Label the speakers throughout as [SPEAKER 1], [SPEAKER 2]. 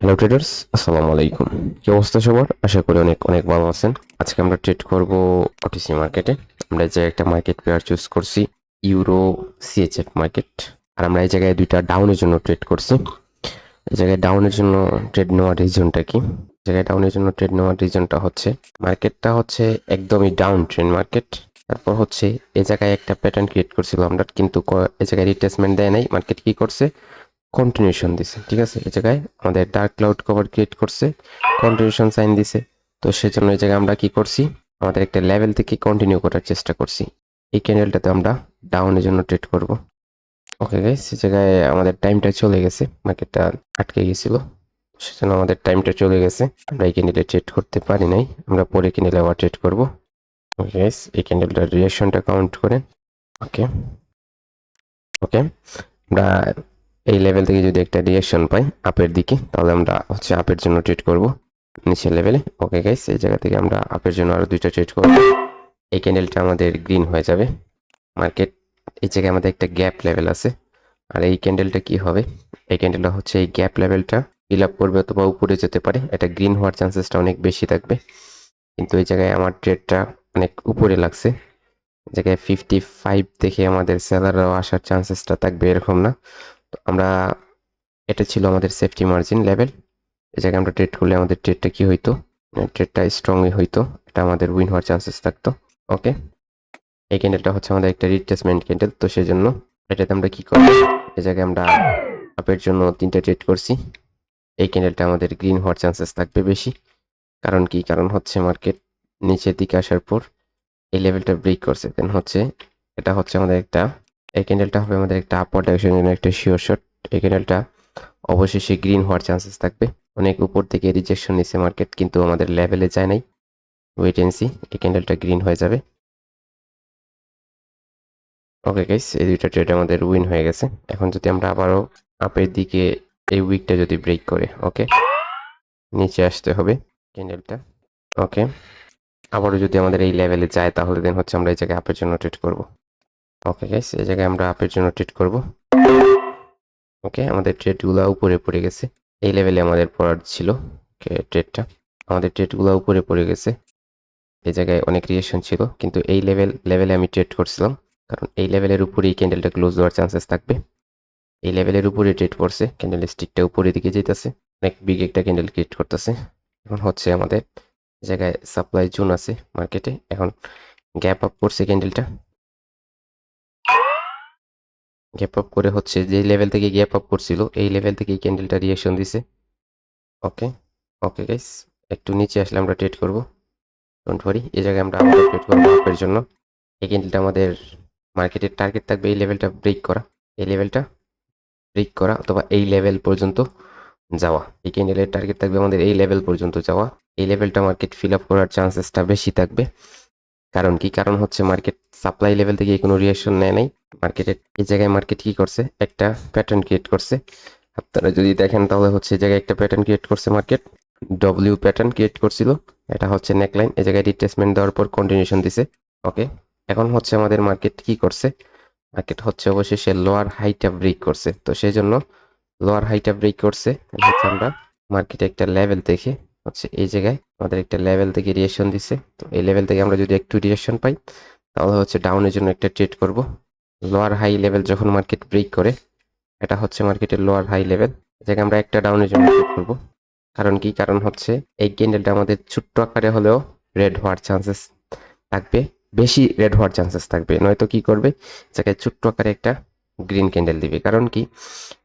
[SPEAKER 1] Hello traders আসসালামু আলাইকুম কি অবস্থা সবার? আশা করি অনেক অনেক ভালো আছেন। আজকে আমরা ট্রেড করব ওটিসি মার্কেটে আমরা যে একটা মার্কেট পেয়ার চুজ করছি ইউরো সিএচএফ মার্কেট আর আমরা এই জায়গায় দুইটা ডাউনের জন্য ট্রেড করছি। এই জায়গায় ডাউনের জন্য ট্রেড নেওয়ার রিজনটা কি? জায়গায় ডাউনের জন্য ট্রেড নেওয়ার রিজনটা হচ্ছে মার্কেটটা হচ্ছে একদমই ডাউন ট্রেন্ড মার্কেট তারপর হচ্ছে, এই জায়গায় একটা প্যাটার্ন ক্রিয়েট করছিল আমরা, কিন্তু এই জায়গায় রিট্রেসমেন্ট দেয় নাই। মার্কেট কি করছে? কন্টিনিউশন দিছে, ঠিক আছে? এই জায়গায় আমাদের ডার্ক ক্লাউড কভার ক্রিয়েট করছে কন্টিনিউশন সাইন দিছে। তো সেজন্য এই জায়গায় আমরা কি করছি? আমাদের একটা লেভেল থেকে কন্টিনিউ করার চেষ্টা করছি। এই ক্যান্ডেলটাতে আমরা ডাউনের জন্য ট্রেড করব। ওকে গাইস এই জায়গায় আমাদের টাইমটা চলে গেছে। মার্কেটটা আটকে গেছিল। সেজন্য আমাদের টাইমটা চলে গেছে। আমরা এই ক্যান্ডেলে ট্রেড করতে পারি নাই। আমরা পরে ক্যান্ডেলে আবার ট্রেড করব। ওকে গাইস এই ক্যান্ডেলটার রিয়াকশনটা কাউন্ট করেন। ওকে ওকে আমরা এই লেভেল থেকে যদি একটা রিয়াকশন পাই আপের দিকে, তাহলে আমরা হচ্ছে আপের জন্য ট্রেড করব নিচের লেভেলে ওকে গাইস এই জায়গা থেকে আমরা আপের জন্য আরও দুইটা ট্রেড করব। এই ক্যান্ডেলটা আমাদের গ্রিন হয়ে যাবে। মার্কেট এই জায়গায় আমাদের একটা গ্যাপ লেভেল আছে। আর এই ক্যান্ডেলটা কি হবে? এই ক্যান্ডেলটা হচ্ছে এই গ্যাপ লেভেলটা ফিল আপ করবে অথবা উপরে যেতে পারে। এটা গ্রিন হওয়ার চান্সেসটা অনেক বেশি থাকবে। কিন্তু এই জায়গায় আমার ট্রেডটা অনেক উপরে লাগছে। জায়গায় ফিফটি ফাইভ থেকে আমাদের স্যালারও আসার চান্সেসটা থাকবে এরকম না। তো আমরা, এটা ছিল আমাদের সেফটি মার্জিন লেভেল এই জায়গায় আমরা ট্রেড করলে আমাদের ট্রেডটা কি হইতো? ট্রেডটা স্ট্রংই হইতো। এটা আমাদের উইন হওয়ার চান্সেস থাকতো। ওকে এই ক্যান্ডেলটা হচ্ছে আমাদের একটা রিট্রেসমেন্ট ক্যান্ডেল তো সেই জন্য এটাতে আমরা কি করব? এই জায়গায় আমরা আপের জন্য তিনটা ট্রেড করছি। এই ক্যান্ডেলটা আমাদের গ্রিন হওয়ার চান্সেস থাকবে বেশি। কারণ কি? কারণ হচ্ছে মার্কেট নিচের দিকে আসার পর এই লেভেলটা ব্রেক করছে। দেন হচ্ছে, এটা হচ্ছে আমাদের একটা এই ক্যান্ডেলটা হবে আমাদের একটা আপওয়ার্ড ডাইরেকশনের জন্য একটা শিওর শট এই ক্যান্ডেলটা অবশেষে গ্রিন হওয়ার চান্সেস থাকবে। অনেক উপর থেকে রিজেকশন নিছে মার্কেট কিন্তু আমাদের লেভেলে যায় নাই। ওয়েট এন্ড সি এই ক্যান্ডেলটা গ্রিন হয়ে যাবে। ওকে গাইস এই দুইটা ট্রেড আমাদের উইন হয়ে গেছে। এখন যদি আমরা আবারও আপের দিকে এই উইকটা যদি ব্রেক করে ওকে নিচে আসতে হবে ক্যান্ডেলটা ওকে আবারও যদি আমাদের এই লেভেলে যায়, তাহলে দেন হচ্ছে আমরা এই জায়গায় আপের জন্য ট্রেড করব। ওকে গাইস এই জায়গায় আমরা আপের জন্য ট্রেড করব। ওকে আমাদের ট্রেডগুলো উপরে পড়ে গেছে। এই লেভেলে আমাদের পড়ার ছিল ওকে ট্রেডটা আমাদের ট্রেডগুলো উপরে পড়ে গেছে। এই জায়গায় অনেক রিয়েকশন ছিল, কিন্তু এই লেভেল লেভেলে আমি ট্রেড করছিলাম, কারণ এই লেভেলের উপরেই ক্যান্ডেলটা ক্লোজ হওয়ার চান্সেস থাকবে। এই লেভেলের উপরে ট্রেড পড়ছে ক্যান্ডেল স্টিকটা উপরের দিকে যেতেছে, অনেক বিগ একটা ক্যান্ডেল ক্রিয়েট করতেছে। এখন হচ্ছে আমাদের জায়গায় সাপ্লাই জোন আছে মার্কেটে এখন গ্যাপ আপ করছে ক্যান্ডেলটা গ্যাপ আপ করে হচ্ছে যে লেভেল থেকে গ্যাপ আপ করছিল, এই লেভেল থেকে এই ক্যান্ডেলটা রিয়েকশন দিছে। ওকে ওকে গাইস একটু নিচে আসলে আমরা ট্রেড করব। ডোন্ট ওয়ারি এই জায়গায় আমরা আবার ট্রেড করব আপের জন্য। এই ক্যান্ডেলটা আমাদের মার্কেটের টার্গেট থাকবে, এই লেভেলটা ব্রেক করা। এই লেভেলটা ব্রেক করা অথবা এই লেভেল পর্যন্ত যাওয়া। এই ক্যান্ডেলের টার্গেট থাকবে আমাদের এই লেভেল পর্যন্ত যাওয়া। এই লেভেলটা মার্কেট ফিল আপ করার চান্সেসটা বেশি থাকবে। কারণ কি? কারণ হচ্ছে মার্কেট সাপ্লাই লেভেল থেকে কোনো রিয়াকশন নেয় নাই। মার্কেটের এই জায়গায় মার্কেট কি করছে? একটা প্যাটার্ন ক্রিয়েট করছে। আপনারা যদি দেখেন তাহলে হচ্ছে এই জায়গায় একটা প্যাটার্ন ক্রিয়েট করছে মার্কেট ডব্লিউ প্যাটার্ন ক্রিয়েট করছিল। এটা হচ্ছে নেকলাইন এই জায়গায় রিট্রেসমেন্ট দেওয়ার পর কন্টিনিউশন দিছে। ওকে এখন হচ্ছে আমাদের মার্কেট কি করছে? মার্কেট হচ্ছে অবশেষে লোয়ার হাইটা ব্রেক করছে। তো সেই জন্য লোয়ার হাইটা ব্রেক করছে। আমরা মার্কেটে একটা লেভেল দেখে হচ্ছে এই জায়গায় আমাদের একটা লেভেল থেকে রিয়েকশন দিছে। তো এই লেভেল থেকে আমরা যদি একটু রিয়েকশন পাই, তাহলে হচ্ছে ডাউনের জন্য একটা ট্রেড করব। লোয়ার হাই লেভেল যখন মার্কেট ব্রেক করে, এটা হচ্ছে মার্কেটের লোয়ার হাই লেভেল জায়গায় আমরা একটা ডাউনের জন্য ট্রেড করব। কারণ কি? কারণ হচ্ছে এই ক্যান্ডেলটা আমাদের ছোট্ট আকারে হলেও রেড হওয়ার চান্সেস থাকবে। বেশি রেড হওয়ার চান্সেস থাকবে। নয়তো কি করবে? জায়গায় ছোট্ট আকারে একটা গ্রিন ক্যান্ডেল দিবে। কারণ কি?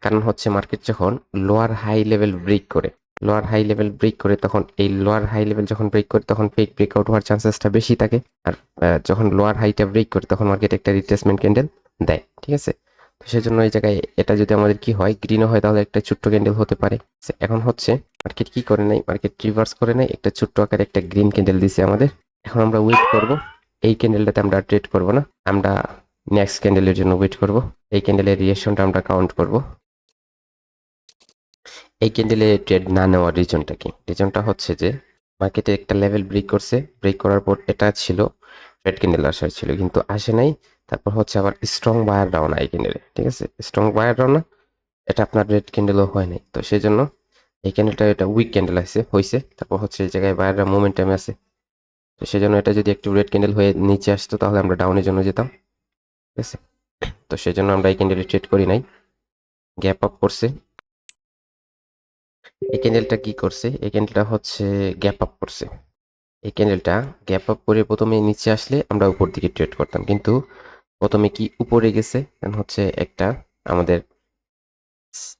[SPEAKER 1] কারণ হচ্ছে মার্কেট যখন লোয়ার হাই লেভেল ব্রেক করে লোয়ার হাই লেভেল ব্রেক করে তখন এই লোয়ার হাই লেভেল যখন ব্রেক করে তখন ফেক ব্রেকআউট হওয়ার চান্সেসটা বেশি থাকে। আর যখন লোয়ার হাইটা ব্রেক করে তখন মার্কেট একটা রিট্রেসমেন্ট ক্যান্ডেল দেয়, ঠিক আছে? তো সেজন্য এই জায়গায় এটা যদি আমাদের কি হয় গ্রিনও হয়, তাহলে একটা ছোট্ট ক্যান্ডেল হতে পারে। এখন হচ্ছে মার্কেট কি করে নাই মার্কেট রিভার্স করে নাই, একটা ছোট্ট আকারে একটা গ্রিন ক্যান্ডেল দিছে আমাদের। এখন আমরা ওয়েট করব, এই ক্যান্ডেলটাতে আমরা ট্রেড করব না, আমরা নেক্সট ক্যান্ডেলের জন্য ওয়েট করব, এই ক্যান্ডেলের রিয়েকশনটা আমরা কাউন্ট করব। এই ক্যান্ডেলে ট্রেড না নেওয়ার রিজনটা কি? রিজনটা হচ্ছে যে মার্কেটে একটা লেভেল ব্রেক করছে। ব্রেক করার পর এটা ছিল রেড ক্যান্ডেল আসার ছিল, কিন্তু আসে নাই। তারপর হচ্ছে আবার স্ট্রং বায়ার ডাউন আই ক্যান্ডেলে ঠিক আছে? স্ট্রং বায়ার ডাউন এটা আপনার রেড ক্যান্ডেলও হয় নাই। তো সেই জন্য এই ক্যান্ডেলটা এটা উইক ক্যান্ডেল আছে হয়েছে তারপর হচ্ছে এই জায়গায় বায়াররা মোমেন্টামে আছে। তো সেই জন্য এটা যদি একটু রেড ক্যান্ডেল হয়ে নিচে আসতো, তাহলে আমরা ডাউনের জন্য যেতাম, ঠিক আছে? তো সেই জন্য আমরা এই ক্যান্ডেলে ট্রেড করি নাই। গ্যাপ আপ করছে। এই ক্যান্ডেলটা কি করছে? এই ক্যান্ডেলটা হচ্ছে গ্যাপ আপ করছে। এই ক্যান্ডেলটা গ্যাপ আপ করে প্রথমে নিচে আসলে আমরা উপর দিকে ট্রেড করতাম। কিন্তু প্রথমে কি উপরে গেছে? কারণ হচ্ছে একটা আমাদের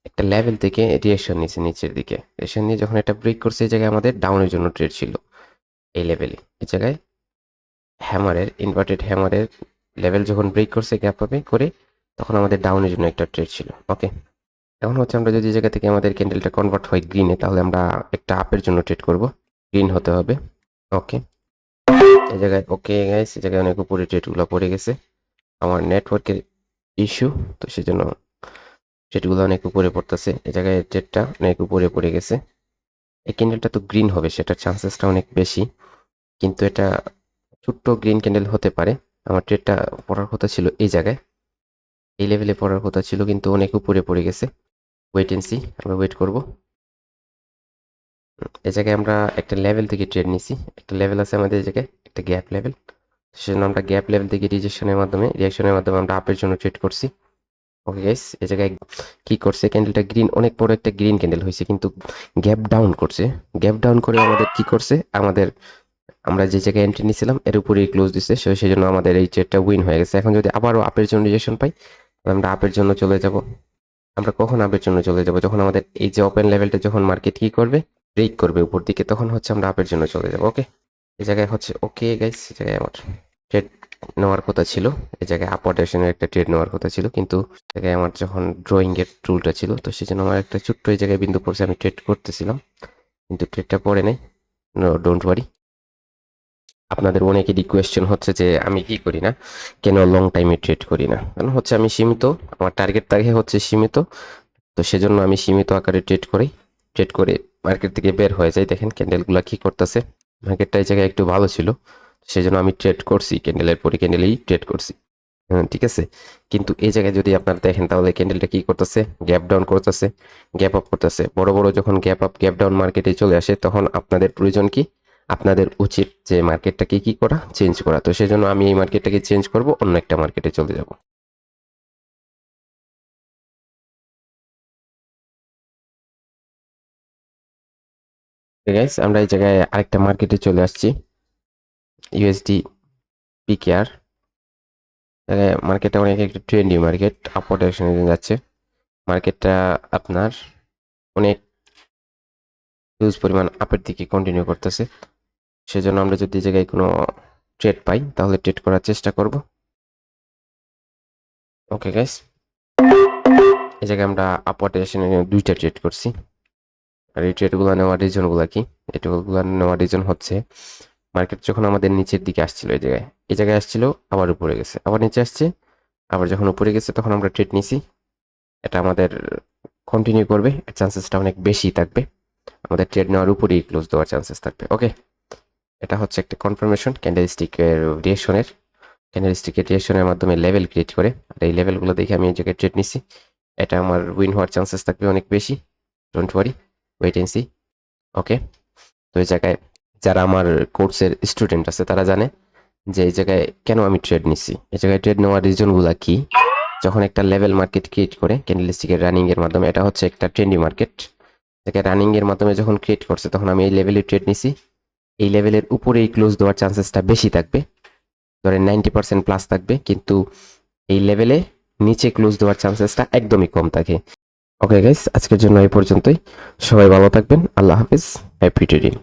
[SPEAKER 1] একটা লেভেল থেকে রিয়েকশন নিচে, নিচের দিকে। রিয়েকশন নিয়ে যখন এটা ব্রেক করছে, এই জায়গায় আমাদের ডাউনের জন্য ট্রেড ছিল। এই লেভেলে এই জায়গায় হ্যামারের ইনভার্টেড হ্যামারের লেভেল যখন ব্রেক করছে গ্যাপ আপে করে, তখন আমাদের ডাউনের জন্য একটা ট্রেড ছিল। ওকে এখন হচ্ছে আমরা যদি জায়গা থেকে আমাদের ক্যান্ডেলটা কনভার্ট হয় গ্রিনে তাহলে আমরা একটা আপের জন্য ট্রেড করব। গ্রিন হতে হবে। ওকে এই জায়গায় ওকে গাইস এই জায়গায় অনেক উপরে ট্রেডগুলো পড়ে গেছে। আমার নেটওয়ার্কের ইস্যু তো সেজন্য ট্রেডগুলো অনেক উপরে পড়তেছে। এই জায়গায় ট্রেডটা অনেক উপরে পড়ে গেছে। এই ক্যান্ডেলটা তো গ্রিন হবে, সেটার চান্সেসটা অনেক বেশি। কিন্তু এটা ছোট্ট গ্রিন ক্যান্ডেল হতে পারে। আমার ট্রেডটা পড়ার কথা ছিল এই জায়গায়। এই লেভেলে পড়ার কথা ছিল, কিন্তু অনেক উপরে পড়ে গেছে। ওয়েট এন্ড সি আমরা ওয়েট করব। এই জায়গায় আমরা একটা লেভেল থেকে ট্রেড নিছি। একটা লেভেল আছে আমাদের এই জায়গায়, একটা গ্যাপ লেভেল সেজন্য আমরা গ্যাপ লেভেল থেকে রিজেকশনের মাধ্যমে রিয়াকশনের মাধ্যমে আমরা আপের জন্য ট্রেড করছি। ওকে গাইস এই জায়গায় কি করছে? ক্যান্ডেলটা গ্রিন অনেক বড় একটা গ্রিন ক্যান্ডেল হয়েছে, কিন্তু গ্যাপ ডাউন করছে। গ্যাপ ডাউন করে আমাদের কি করছে? আমাদের, আমরা যে জায়গায় এন্ট্রি নিয়েছিলাম এর উপরেই ক্লোজ দিচ্ছে সো সেই জন্য আমাদের এই ট্রেডটা উইন হয়ে গেছে। এখন যদি আবারও আপের জন্য রিজেকশন পাই, আমরা আপের জন্য চলে যাব। আমরা কখন আপের জন্য চলে যাব? যখন আমাদের এই যে ওপেন লেভেলটা যখন মার্কেট কি করবে? ব্রেক করবে উপর দিকে, তখন হচ্ছে আমরা আপের জন্য চলে যাব ওকে এই জায়গায় হচ্ছে ওকে গাইস এই জায়গায় আমার ট্রেড নেওয়ার কথা ছিল। এই জায়গায় আপওয়ার্ডেশনের একটা ট্রেড নেওয়ার কথা ছিল, কিন্তু জায়গায় আমার যখন ড্রয়িং এর টুলটা ছিল, তো সেই জন্য আমার একটা ছোট্ট এই জায়গায় বিন্দু পড়ছে, আমি ট্রেড করতেছিলাম। কিন্তু ট্রেডটা পড়ে নেই নো ডোন্ট ওয়ারি আপনাদের অনেকেরই কোয়েশ্চেন হচ্ছে যে, আমি কি করি না? কেন লং টাইমে ট্রেড করি না? কারণ হচ্ছে আমি সীমিত, আমার টার্গেট থাকে হচ্ছে সীমিত, তো সেজন্য আমি সীমিত আকারে ট্রেড করি ট্রেড করে মার্কেট থেকে বের হয়ে যাই। দেখেন ক্যান্ডেলগুলো কি করতেছে? মার্কেটটা এই জায়গায় একটু ভালো ছিল, সেজন্য আমি ট্রেড করছি ক্যান্ডেলের পরে ক্যান্ডেলেই ট্রেড করছি। হ্যাঁ ঠিক আছে? কিন্তু এই জায়গায় যদি আপনারা দেখেন, তাহলে ক্যান্ডেলটা কি করতেছে? গ্যাপ ডাউন করতেছে গ্যাপ আপ করতেছে। বড় বড় যখন গ্যাপ আপ গ্যাপ ডাউন মার্কেটে চলে আসে, তখন আপনাদের প্রয়োজন কি? আপনাদের উচিত যে মার্কেটটাকে কি করা, চেঞ্জ করা। তো সেজন্য আমি এই মার্কেটটাকে চেঞ্জ করব, অন্য একটা মার্কেটে চলে যাব। গাইস আমরা এই জায়গায় আরেকটা মার্কেটে চলে আসছি। ইউএসডি পিকেআর মার্কেটটা অনেক একটা ট্রেন্ডি মার্কেট আপওয়ার্ড ডাইরেকশনে যাচ্ছে। মার্কেটটা আপনার অনেক হিউজ পরিমাণ আপের দিকে কন্টিনিউ করতেছে। সেজন্য আমরা যদি এই জায়গায় কোনো ট্রেড পাই, তাহলে ট্রেড করার চেষ্টা করব। ওকে গাইস এই জায়গায় আমরা আপওয়ার্ড ডাইরেকশনে দুইটা ট্রেড করছি। আর এই ট্রেডগুলো নেওয়ার রিজনগুলো কি? এই ট্রেডগুলো নেওয়ার রিজন হচ্ছে মার্কেট যখন আমাদের নিচের দিকে আসছিল এই জায়গায় এই জায়গায় আসছিল, আবার উপরে গেছে। আবার নিচে আসছে, আবার যখন উপরে গেছে, তখন আমরা ট্রেড নিছি। এটা আমাদের কন্টিনিউ করবে। চান্সেসটা অনেক বেশি থাকবে। আমাদের ট্রেড নেওয়ার উপরেই ক্লোজ দেওয়ার চান্সেস থাকবে। ওকে এটা হচ্ছে একটা কনফার্মেশন রিয়েকশনের ক্যান্ডেলস্টিকের রিয়েকশনের মাধ্যমে লেভেল ক্রিয়েট করে। আর এই লেভেলগুলো দেখে আমি এই জায়গায় ট্রেড নিছি। এটা আমার উইন হওয়ার চান্সেস থাকবে অনেক বেশি don't worry wait and see okay তো এই জায়গায় যারা আমার কোর্সের স্টুডেন্ট আছে, তারা জানে যে এই জায়গায় কেন আমি ট্রেড নিচ্ছি এই জায়গায় ট্রেড নেওয়ার রিজনগুলো কি? যখন একটা লেভেল মার্কেট ক্রিয়েট করে ক্যান্ডেলস্টিকের রানিং এর মাধ্যমে, এটা হচ্ছে একটা ট্রেন্ডি মার্কেট যাকে রানিং এর মাধ্যমে যখন ক্রিয়েট করছে, তখন আমি এই লেভেলে ট্রেড নিছি। এই লেভেলের উপরেই ক্লোজ দেওয়ার চান্সেসটা বেশি থাকবে। ধরেন নাইনটি পার্সেন্ট প্লাস থাকবে, কিন্তু এই লেভেলে নিচে ক্লোজ দেওয়ার চান্সেসটা একদমই কম থাকে। ওকে গাইস আজকের জন্য এই পর্যন্তই। সবাই ভালো থাকবেন। আল্লাহ হাফিজ। Happy trading